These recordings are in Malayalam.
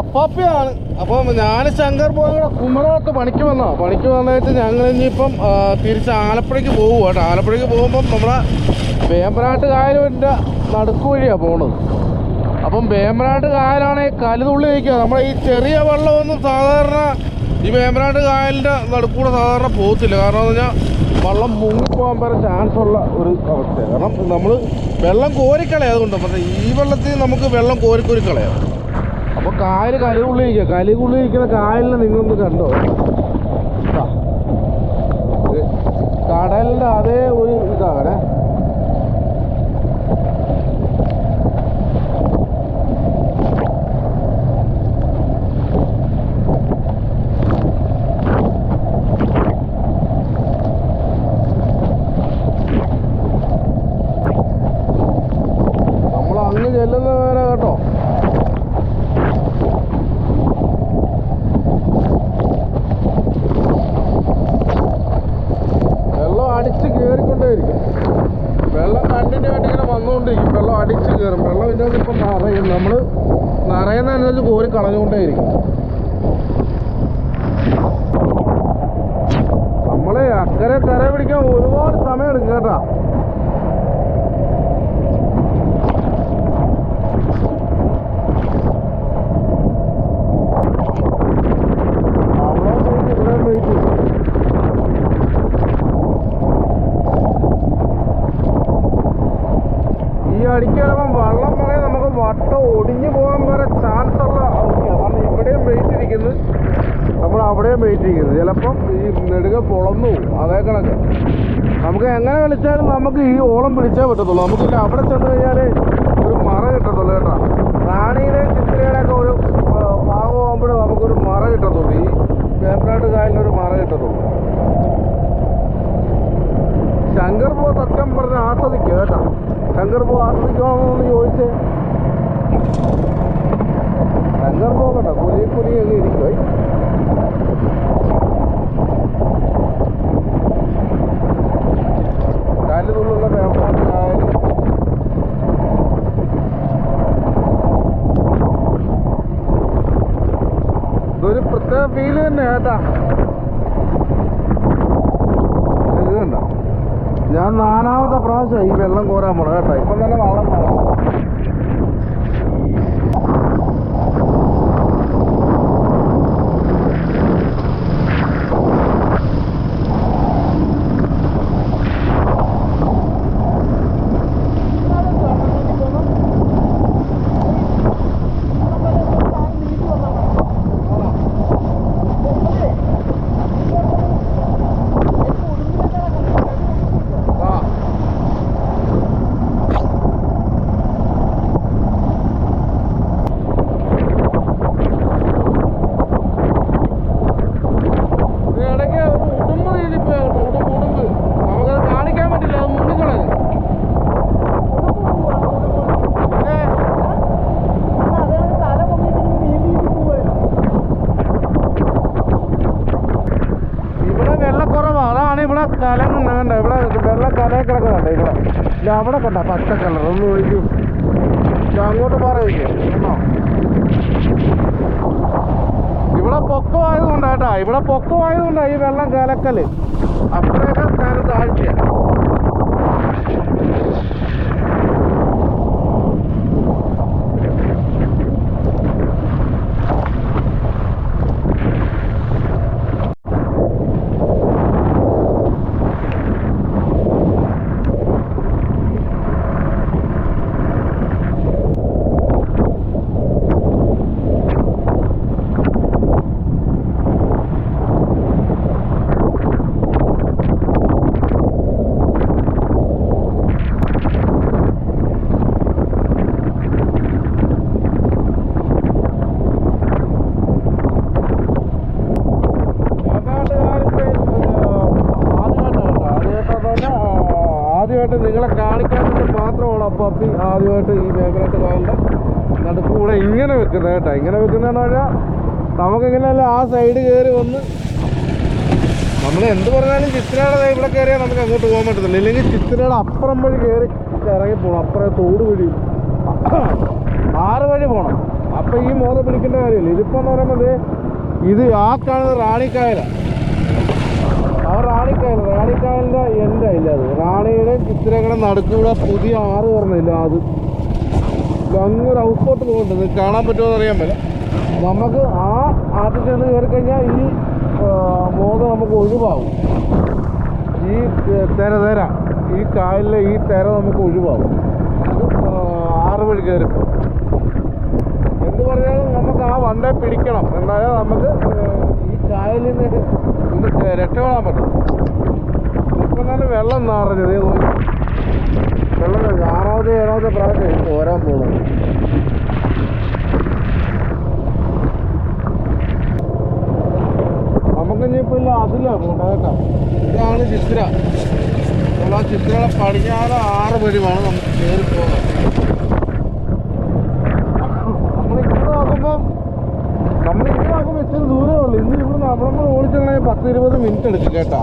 അപ്പാപ്പിയാണ് അപ്പം ഞാൻ ശങ്കർ പോയ കുമരകത്ത് പണിക്ക് വന്നോ പണിക്ക് വന്നിട്ട് ഞങ്ങൾ ഇനിയിപ്പം തിരിച്ച് ആലപ്പുഴയ്ക്ക് പോകും കേട്ടോ. ആലപ്പുഴയ്ക്ക് പോകുമ്പം നമ്മളെ വേമ്പനാട്ട് കായലിന്റെ നടുക്ക് വഴിയാണ് പോണത്. അപ്പം വേമ്പനാട്ട് കായലാണെങ്കിൽ കലുതുള്ളി നിൽക്കുക. നമ്മുടെ ഈ ചെറിയ വെള്ളമൊന്നും സാധാരണ ഈ വേമ്പനാട്ട് കായലിന്റെ നടുക്കൂടെ സാധാരണ പോകത്തില്ല. കാരണം എന്ന് പറഞ്ഞാൽ വെള്ളം മുങ്ങിപ്പോകാൻ വരെ ചാൻസ് ഉള്ള ഒരു അവസ്ഥയാണ് കാരണം നമ്മൾ വെള്ളം കോരിക്കളയാതുകൊണ്ട് പക്ഷേ ഈ വെള്ളത്തിൽ നമുക്ക് വെള്ളം കോരി കോരി കളയാം അപ്പോൾ കായൽ കലി നിൽക്കുന്ന കായലിനെ നിങ്ങളൊന്ന് കണ്ടോ. കടലിന്റെ അതേ ഒരു ഇതാണ് നമ്മൾ അങ്ങ് ചെല്ലുന്നവരെ കേട്ടോ വെള്ളം അടിച്ച് കയറിക്കൊണ്ടേയിരിക്കും വെള്ളം കണ്ടിന്യൂ ആയിട്ട് ഇങ്ങനെ വന്നുകൊണ്ടിരിക്കും വെള്ളം അടിച്ച് കയറും വെള്ളം ഇതിനകത്ത് ഇപ്പം നിറയും നമ്മൾ നിറയുന്നതനുസരിച്ച് കോരി കളഞ്ഞുകൊണ്ടേയിരിക്കും നമ്മളെ അക്കരെ കര പിടിക്കാൻ ഒരുപാട് സമയം എടുക്കും കേട്ടാ അവിടെ പോയിട്ട് ഇവിടെ വെയിറ്റ് ചെയ്യും ഈ അടിക്കിറങ്ങും വെള്ളം വരെ നമുക്ക് വട്ടം ഒടിഞ്ഞു പോകാൻ വരെ ചാൻസ് ഉള്ള അവസ്ഥയാണ് കാരണം ഇവിടെയും വെയിറ്റ് ഇരിക്കുന്നു നമ്മൾ അവിടെയും വെയിറ്റ് ചെയ്യുന്നത് ചിലപ്പം ഈ നെടുക പൊളന്നു അതേ കണക്ക്. നമുക്ക് എങ്ങനെ കളിച്ചാലും നമുക്ക് ഈ ഓളം പിടിച്ചേ പറ്റത്തുള്ളൂ. നമുക്ക് അവിടെ ചെന്ന് കഴിഞ്ഞാൽ ഒരു മറ കിട്ടത്തുള്ളൂ കേട്ടോ. റാണിയുടെയും ചിത്രയുടെയൊക്കെ ഒരു ഭാഗമാകുമ്പോഴും നമുക്കൊരു മറ കിട്ടത്തുള്ളൂ. ഈ വേമ്പനാട്ട് കായലിനൊരു മറ കിട്ടത്തുള്ളൂ. ശങ്കർ പോ സത്യം പറഞ്ഞ് ആസ്വദിക്കുക കേട്ടോ. ശങ്കർ പോ ആസ്വദിക്കണമെന്ന് ചോദിച്ചേ. ശങ്കർ പോ കേട്ടോ കുലി കുലി ഇതൊരു പ്രത്യേക ഫീൽ തന്നെ കേട്ടാ. ഞാൻ നാലാമത്തെ പ്രാവശ്യം ഈ വെള്ളം കോരാൻ പോണ കേട്ടോ. ഇപ്പം തന്നെ വെള്ളം വേണം ആ ഇത് ഇടയ്ക്ക് ഒരു ഉടുമ്പ് നീന്തിപ്പോയി കേട്ടോ, ഉടുമ്പ്, ഉടുമ്പ്. നമുക്കത് കാണിക്കാൻ പറ്റില്ല അത് മുങ്ങിക്കളഞ്ഞു ഏ, ഇവിടെ വെള്ളക്കുറവാ അതാണ് ഇവിടെ കലങ്ങുന്ന കണ്ട ഇവിടെ വെള്ളം കലയെ കിടക്കുന്നുണ്ട് ഇവിടെ ഇല്ല അവിടെ കണ്ട പച്ച കളർ ഒന്ന് ഒഴിക്കും ഇല്ല, അങ്ങോട്ട് പറയില്ലേ കേട്ടോ ഇവിടെ പൊക്കമായതുകൊണ്ടാ കേട്ടാ ഇവിടെ പൊക്കമായതുകൊണ്ടാ ഈ വെള്ളം കലക്കൽ അത്രയൊക്കെ സ്ഥലം താഴ്ചയാ ആദ്യമായിട്ട് നിങ്ങളെ കാണിക്കാൻ വേണ്ടി അപ്പാപ്പി ആദ്യമായിട്ട് ഈ വേമ്പനാട്ട് കായലിന്റെ നടുക്കൂടെ ഇങ്ങനെ വെക്കുന്നത് കേട്ടോ. ഇങ്ങനെ വെക്കുന്നതെന്ന് പറഞ്ഞാൽ നമുക്കിങ്ങനെയല്ല ആ സൈഡ് കയറി വന്ന് നമ്മൾ എന്ത് പറഞ്ഞാലും ചിത്രയുടെ ഇവിടെ കയറിയാൽ നമുക്ക് അങ്ങോട്ട് പോകാൻ പറ്റത്തില്ല ഇല്ലെങ്കിൽ ചിത്രയുടെ അപ്പുറം വഴി കയറി ഇറങ്ങി പോകണം അപ്പുറം തോട് വഴി. ആറ് വഴി പോകണം അപ്പം ഈ മോത പിടിക്കേണ്ട കാര്യമില്ല. ഇതിപ്പോൾ എന്ന് പറയുമ്പോൾ ഇത് ആ കാണുന്നത് റാണിക്കായലാണ് ആ റാണിക്കായൽ റാണിക്കായലിന്റെ എൻഡായില്ല അത്. റാണിയുടെ ചിത്രങ്ങളുടെ നടുക്കൂടെ പുതിയ ആറ് പറഞ്ഞില്ല അത്. അങ്ങനെ അങ്ങ് ഒരു ഹൗസ് ബോട്ട് പോകുന്നുണ്ട് കാണാൻ പറ്റുമോ അറിയാൻ പറ്റില്ല. നമുക്ക് ആ ആറ്റിൽ ചെന്ന് കയറി കഴിഞ്ഞാൽ ഈ ആ, നമുക്ക് ഒഴിവാകും ഈ തെര തെര. ഈ കായലിലെ ഈ തെര നമുക്ക് ഒഴിവാകും ആറ് വഴി കയറിപ്പോൾ എന്ത് പറഞ്ഞാലും നമുക്ക് ആ വണ്ടേ പിടിക്കണം. എന്നാലേ നമുക്ക് ഈ കായലിൽ നിന്ന് ഒന്ന് രക്ഷപ്പെടാൻ പറ്റും. ഇപ്പം തന്നെ വെള്ളം നിറഞ്ഞു ദേ നോക്കി വെള്ളം ആറാമത്തെ ഏഴാമത്തെ പ്രാവശ്യം പോരാൻ പോകുന്നത് നമുക്കിനിയിപ്പോൾ ഇല്ല കേട്ടോ ഇതാണ് ചിത്ര. നമ്മൾ ആ ചിത്രയുടെ പടിഞ്ഞാറ് ആറ് വഴിമാണ് നമുക്ക് കയറി പോകാൻ. ഓടിച്ചിട്ടുണ്ടെങ്കിൽ പത്ത് ഇരുപത് മിനിറ്റ് എടുക്കും കേട്ടോ.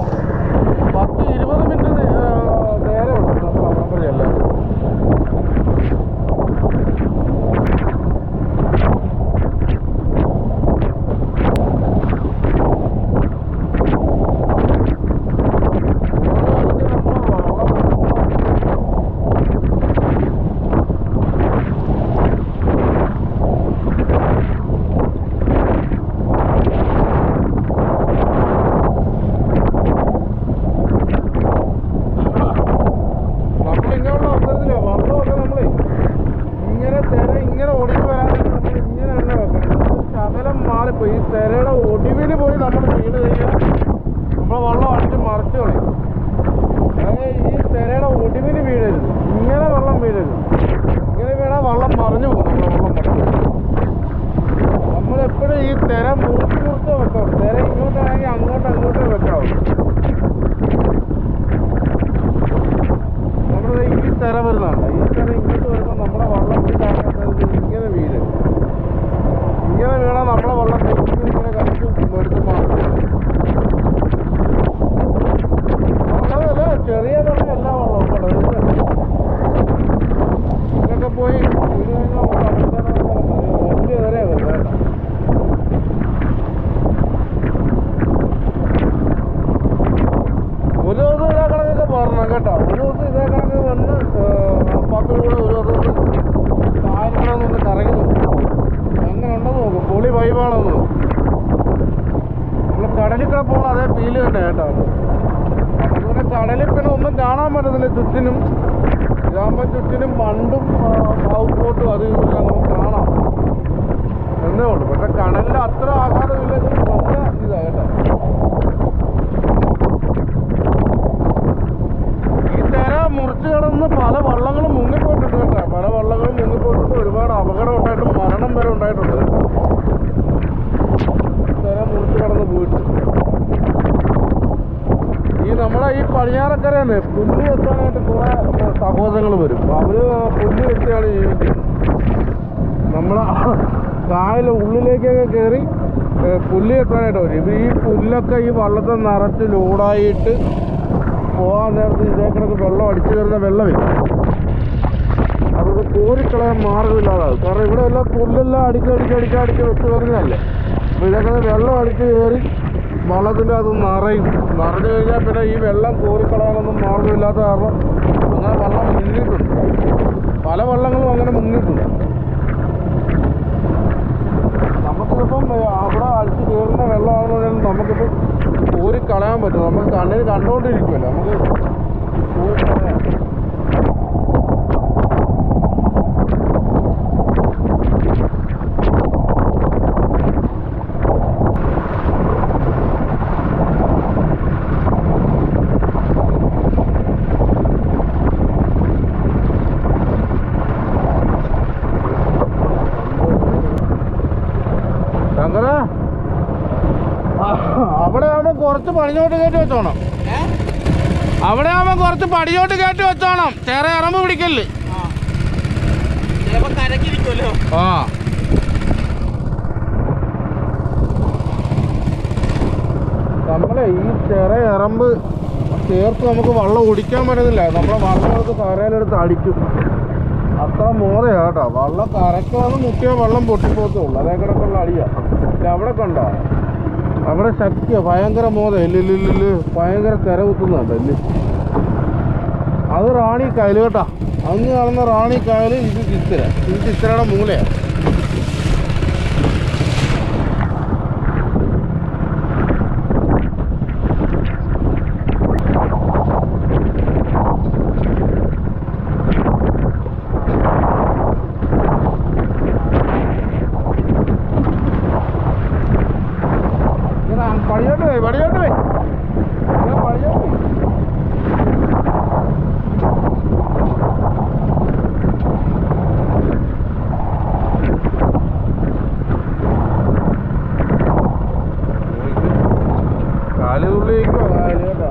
പുല്ലൊക്കെ ഈ വള്ളത്തെ നിറച്ച് ലൂടായിട്ട് പോകാൻ നേരത്ത് ഇതേ കണക്ക് വെള്ളം അടിച്ചു വരുന്ന വെള്ളമേ. അതൊക്കെ കോരിക്കളയാൻ മാർഗമില്ലാതാവും കാരണം ഇവിടെ എല്ലാം പുല്ലെല്ലാം അടിച്ച് അടിച്ച് അടിച്ച് വെച്ച് വരുന്നതല്ലേ അപ്പോൾ ഇതൊക്കെ വെള്ളം അടിച്ച് കയറി വള്ളത്തിന്റെ അത് നിറയും. നിറഞ്ഞു കഴിഞ്ഞാൽ പിന്നെ ഈ വെള്ളം കോരിക്കളയാനൊന്നും മാർഗമില്ലാത്ത കാരണം അങ്ങനെ വെള്ളം മുങ്ങിയിട്ടുണ്ട്. പല വള്ളങ്ങളും അങ്ങനെ മുങ്ങിയിട്ടുണ്ട്. ഏ, അവിടെ അടിച്ച് കയറുന്ന വെള്ളമാണെന്നുണ്ടെങ്കിൽ നമുക്കിപ്പോൾ ഊരി കളയാൻ പറ്റും. നമുക്ക് കണ്ണിന് കണ്ടുകൊണ്ടിരിക്കുമല്ലോ നമുക്ക് ഊരി കളയാം കുറച്ച് പടിഞ്ഞോട്ട് കയറ്റി വെച്ചോണം. അവിടെ ആവുമ്പോ കുറച്ച് പടിഞ്ഞോട്ട് കയറ്റി വെച്ചോണം. ചേറ ഇറമ്പ് പിടിക്കൽ ആ. നമ്മളെ ഈ ചെറ ഇറമ്പ് ചേർത്ത് നമുക്ക് വള്ളം ഒടിക്കാൻ പറ്റുന്നില്ല. നമ്മളെ വള്ളം എടുത്ത് കരയിലെടുത്ത് അടിക്കും. അത്ര മോതയാ കേട്ടോ. വള്ളം കരക്കാന്ന് മുക്കിയ വെള്ളം പൊട്ടിപ്പോത്തുള്ളൂ അതേ കിടക്കുള്ള അടിയാ. അവിടെ കണ്ടോ? അവിടെ ശക്തിയ. ഭയങ്കര മോദ. ഇല്ലില്ലില്ല ഭയങ്കര കര കുത്തുന്നുണ്ട് അല്ലേ അത് റാണി കായൽ കേട്ടാ. അങ്ങ് കാണുന്ന റാണി കായൽ ഇത് ചിത്തിര. ഇത് ചിത്തിരയുടെ മൂലയാണ് കാലുള്ളിലേക്ക് കേട്ടോ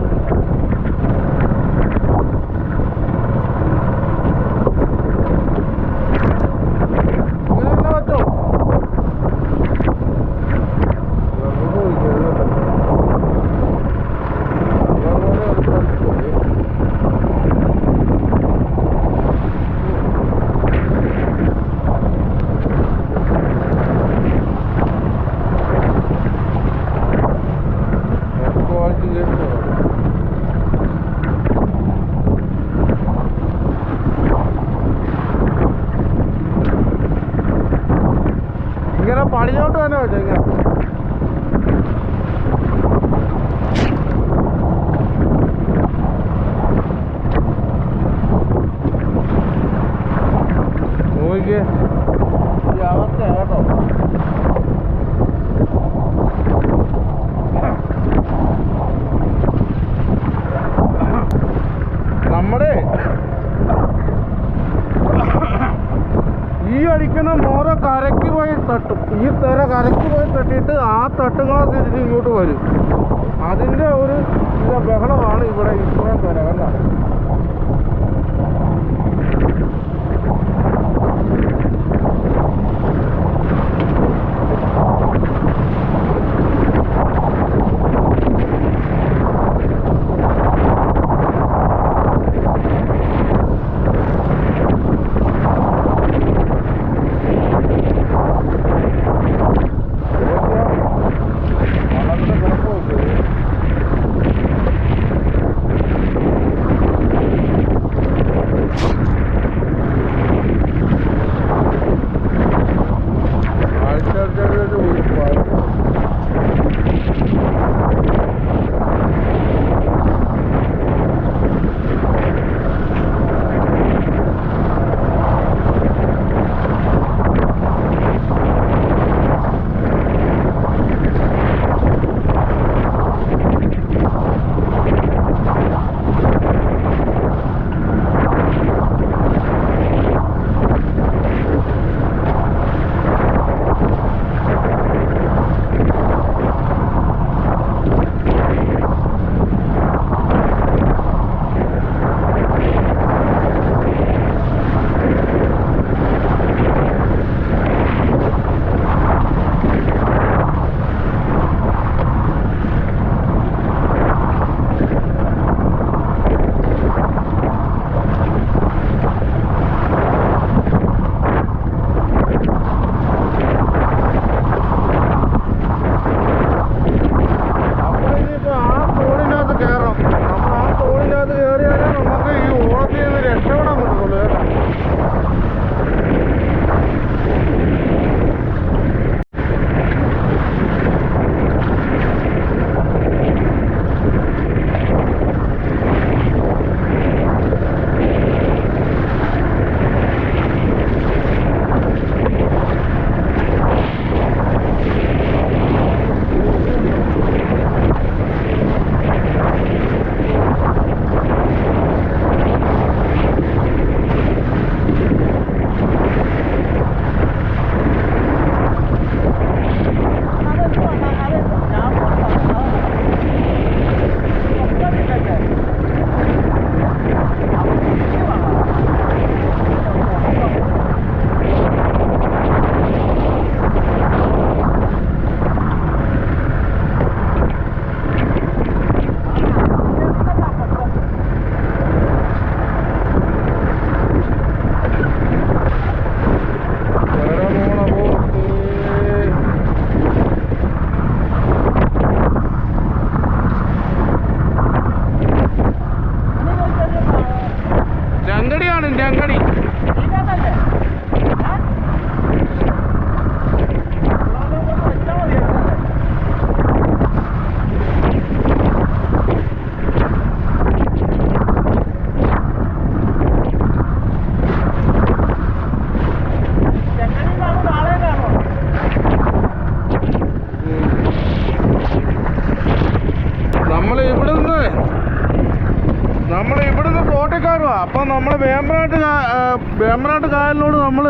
വേമ്പനാട്ട് നമ്മൾ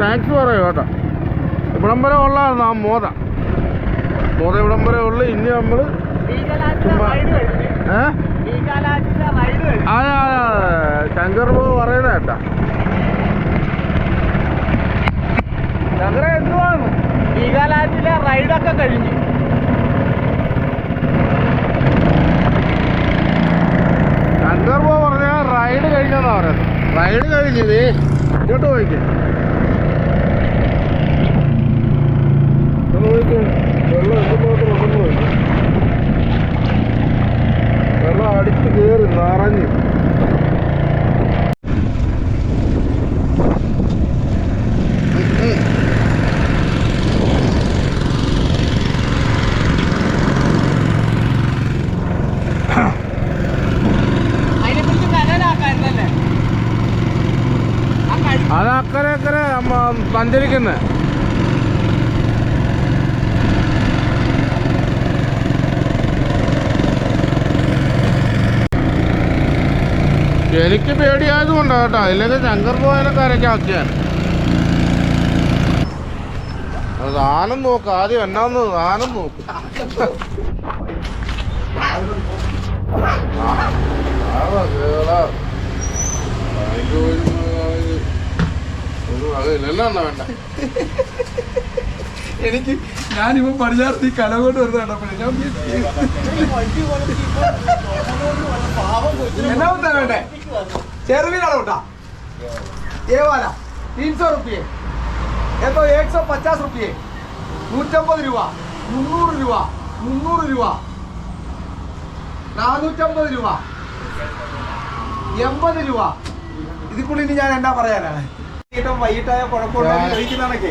താങ്ക്സ് പറയും കേട്ടോ. ഇവിടം വരെ ഉള്ളതാണ് ആ മോത. മോത ഇവിടം വരെ ഉള്ളു ഇനി നമ്മൾ ഏ? അതെ അതെ അതെ ശങ്കർ ബാബു പറയുന്ന കേട്ടാ. ശങ്കര എന്തുവാണ് വീഗാലാൻഡിലെ റൈഡൊക്കെ കഴിഞ്ഞു. ശങ്കർ ബാബു പറഞ്ഞ റൈഡ് കഴിഞ്ഞെന്നാ പറയുന്നത്. റൈഡ് കഴിഞ്ഞത് ഇങ്ങോട്ട് പോയിക്കേ. വെള്ളം എന്തുമാത്രം ഉണ്ടെന്ന്. വെള്ളം അടിച്ച് കയറി നിറഞ്ഞ് എനിക്ക് പേടിയായതുകൊണ്ടാ കേട്ടോ. ഇല്ലെങ്കിൽ ശങ്കർ പോയാലും കരക്കാക്കിയാൽ അത് ദാനം നോക്ക്. ആദ്യം എന്നാന്ന് ദാനം നോക്ക്. എനിക്ക് ഞാനിപ്പോ പടിഞ്ഞാർത്തി കല കൊണ്ട് വരുന്നതാണ് ഞാൻ എന്നാ വേണ്ടേ ചെറുവിനാണ് കേട്ടാ. ഏ വാല തീൻസോ റുപ്പിയെ. എന്തോ ഏക്സോ പച്ചാസ് റുപ്പിയെ. നൂറ്റമ്പത് രൂപ. മുന്നൂറ് രൂപ. മുന്നൂറ് രൂപ. നാനൂറ്റമ്പത് രൂപ. എൺപത് രൂപ. ഞാൻ എന്താ പറയാനാണ് വൈകിട്ടായ കുഴപ്പമുണ്ടാകും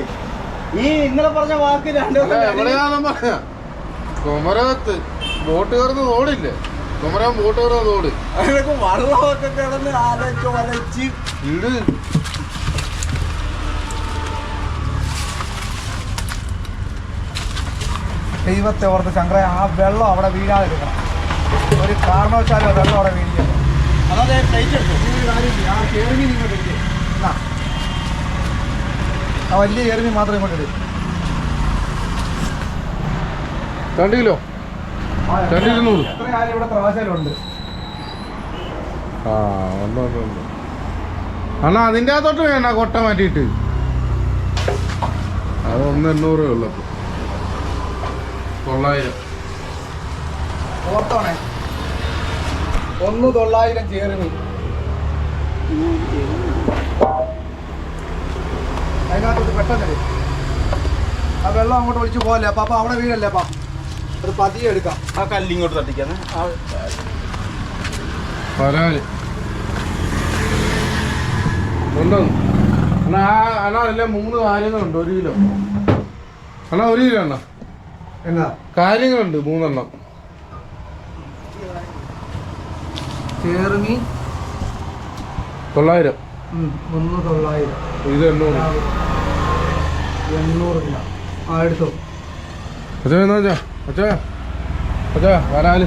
ഈ ഇന്നലെ പറഞ്ഞ വാക്ക് രണ്ടു കൊമരത്ത് ബോട്ട് കയറുന്ന ഓടില്ലേ കുമരകം ബോട്ട് കയറുന്ന തോട് അതിനൊക്കെ വള്ളമൊക്കെ കിടന്ന് ആലോചിച്ച് വലച്ച് ഇട് ദൈവത്തെ ഓർത്ത് ശങ്കര ആ വെള്ളം അവിടെ വീഴാതിരിക്കണം. ഒരു കാരണവശാലും ആ വെള്ളം അവിടെ വീഴിക്കണം അതെ പ്ലേറ്റ് എടുത്തു? ഈ ഒരു കാര്യം ചെയ്യ്. ആ. വലിയ കേറുമീൻ മാത്രം ഇങ്ങോട്ട് എടുക്കും രണ്ട് കിലോ? രണ്ട് ഇരുന്നൂറ്. എത്ര കാലം ഇവിടെ പ്രവാചകരുണ്ട് ആ അണ്ണാ അതിന്റെ അകത്തോട്ട് വേണ്ട കൊട്ട മാറ്റിട്ട് അത് ഒന്ന് എണ്ണൂറേ ഉള്ളു. തൊള്ളായിരം. ഓർത്തോണേ ഒന്ന് തൊള്ളായിരം ചേറുമീൻ അതിനകത്തോട്ട് പെട്ടെന്ന് ആ വെള്ളം അങ്ങോട്ട് ഒഴിച്ച് പോകല്ലേ അപ്പൊ അപ്പൊ അവിടെ വീഴല്ലേ അപ്പൊ? അത് പതിയെ എടുക്കാം. ആ തട്ടിക്കാന്ന് ഉണ്ടോ? അണ്ണാ ആ അണ്ണാ അതിലെ മൂന്ന് കാര്യങ്ങളുണ്ട്. ഒരു കിലോ. അണ്ണാ ഒരു കിലോ അണ്ണാ. എന്നാ? കാര്യങ്ങളുണ്ട് മൂന്നെണ്ണം. തൊള്ളായിരം. ഒന്ന് തൊള്ളായിരം. ഇത് എണ്ണൂറ്. എണ്ണൂറ് ആ എടുത്തു. എന്നാ അച്ഛാ അച്ഛാ വരാൽ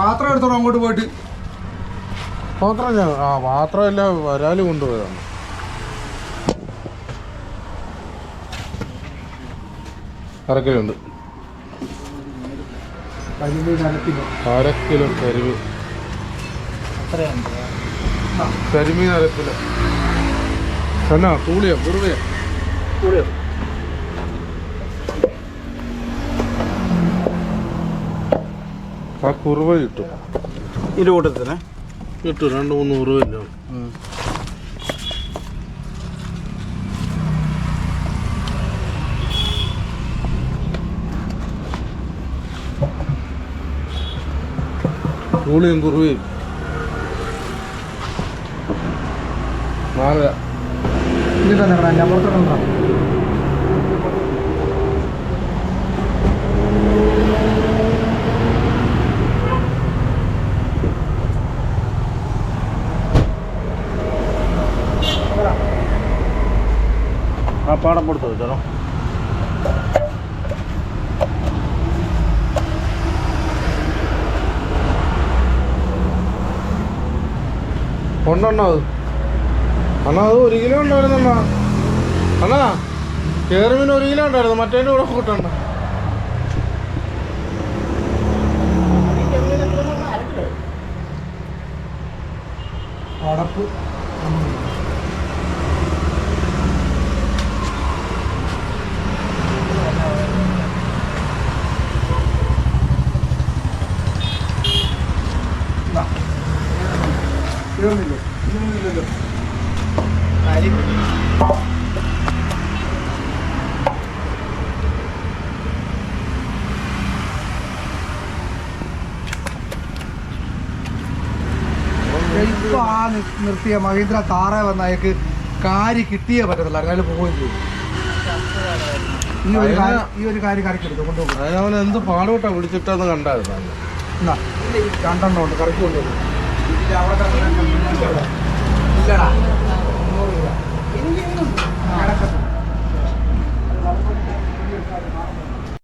പാത്രം എടുത്തോളൂ അങ്ങോട്ട് പോയിട്ട്? പാത്രം ആ പാത്രം എല്ലാം വരാൽ കൊണ്ടുപോയതാണ് അരക്കിലുണ്ട്. അര കിലോ കരിമീൻ കരിമീൻ അര കിലോ എന്നാ കൂളിയോ കുറുവയോ ആ കുറുവ കിട്ടും. ഇതിന്റെ കൂട്ടത്തിനെ കിട്ടും രണ്ട് മൂന്ന് കുറുവല്ലോ തൂളിയും കുറുവയും. നാലര. ഇത് തന്നെ ഞാൻ ആ പാടപ്പെടുത്ത് വെച്ചോ ഉണ്ടെണ്ണോ അത്. അണ്ണാ അത് ഒരു കിലോ ഉണ്ടായിരുന്നണ്ണാ അണ്ണാ. കേറുമിന് ഒരു കിലോ ഉണ്ടായിരുന്നു. മറ്റേന്റെ കൂടെ കൂട്ടണ്ട. അടപ്പ്. തീർന്നില്ലേ തീർന്നില്ലല്ലോ ഇപ്പൊ ആ നിർത്തിയ മഹീന്ദ്ര താറ വന്ന അയാൾക്ക് കാരി കിട്ടിയേ പറ്റത്തില്ല. അയാൾ പോവുകയും ചെയ്തു. ഈ ഒരു കാര്യം ഈ ഒരു കാര്യം കൊണ്ടുപോകും എന്ത് പാടോട്ടാ വിളിച്ചിട്ടെന്ന് കണ്ടായിരുന്നു കണ്ടോണ്ട് എന്നാ രണ്ടെണ്ണം ഉണ്ട്. കറക്കി കൊണ്ടുപോകും நடக்கப்படும்